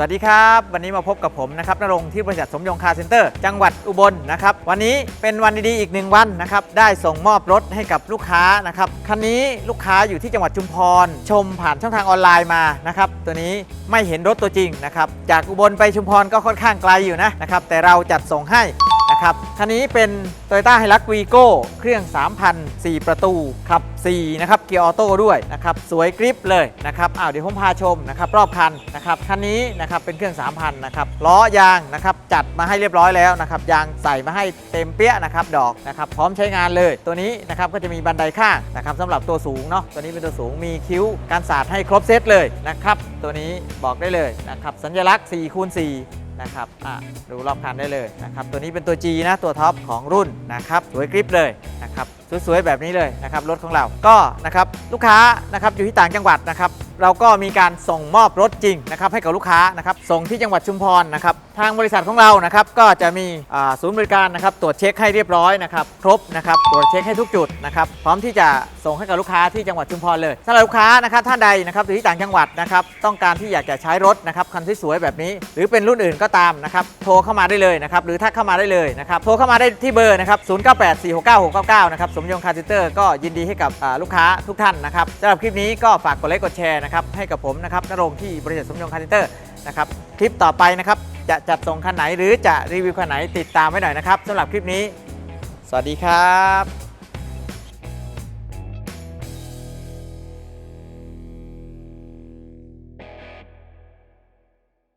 สวัสดีครับ วันนี้มาพบกับผมนะครับนรงค์ที่บริษัทสมยงคาร์เซ็นเตอร์ จังหวัดอุบลนะครับ วันนี้เป็นวันดีๆอีกหนึ่งวันนะครับ ได้ส่งมอบรถให้กับลูกค้านะครับ คันนี้ลูกค้าอยู่ที่จังหวัดชุมพร ชมผ่านช่องทางออนไลน์มานะครับ ตัวนี้ไม่เห็นรถตัวจริงนะครับ จากอุบลไปชุมพรก็ค่อนข้างไกลอยู่นะนะครับ แต่เราจัดส่งให้ นะครับคันนี้เป็น Toyota h i l u x Vigo เครื่อง 3,000 4 ประตูขับ 4 นะครับ เกียร์ออโต้ด้วยนะครับ สวยกริปเลยนะครับอ้าวเดี๋ยวผมพาชมนะครับรอบคันนะครับคันนี้นะครับเป็นเครื่อง 3,000 นะครับล้อยางนะครับจัดมาให้เรียบร้อยแล้วนะครับยางใส่มาให้เต็มเปี้ยนะครับดอกนะครับพร้อมใช้งานเลย ตัวนี้นะครับก็จะมีบันไดข้างนะครับสำหรับตัวสูงเนาะตัวนี้เป็นตัวสูงมีคิ้วการสาดให้ครบเซตเลยนะครับตัวนี้บอกได้เลยนะครับสัญลักษณ์4คูณ4 นะครับอะดูรอบคันได้เลยนะครับตัวนี้เป็นตัว G นะตัวท็อปของรุ่นนะครับสวยกริปเลยนะครับสวยๆแบบนี้เลยนะครับรถของเราก็นะครับลูกค้านะครับอยู่ที่ต่างจังหวัดนะครับ เราก็มีการส่งมอบรถจริงนะครับให้กับลูกค้านะครับส่งที่จังหวัดชุมพรนะครับทางบริษัทของเรานะครับก็จะมีศูนย์บริการนะครับตรวจเช็คให้เรียบร้อยนะครับครบนะครับตรวจเช็คให้ทุกจุดนะครับพร้อมที่จะส่งให้กับลูกค้าที่จังหวัดชุมพรเลยสำหรับลูกค้านะครับท่านใดนะครับอยู่ที่ต่างจังหวัดนะครับต้องการที่อยากจะใช้รถนะครับคันสวยๆแบบนี้ หรือเป็นรุ่นอื่นก็ตามนะครับโทรเข้ามาได้เลยนะครับหรือทักเข้ามาได้เลยนะครับโทรเข้ามาได้ที่เบอร์นะครับ0984696699นะครับสมยงคาร์ติเตอร์ก็ยินดีให้กับลูกค้าทุกท่านนะครับสำหรับคลิปนี้ก็ฝากกดไลค์กดแชร์นะครับให้กับผมนะครับนรงที่บริษัทสมยงคาร์เตอร์นะครับคลิปต่อไปนะครับจะจัดส่งคันไหนหรือจะรีวิวคันไหนติดตามไว้หน่อยนะครับสำหรับคลิปนี้ สวัสดีครับ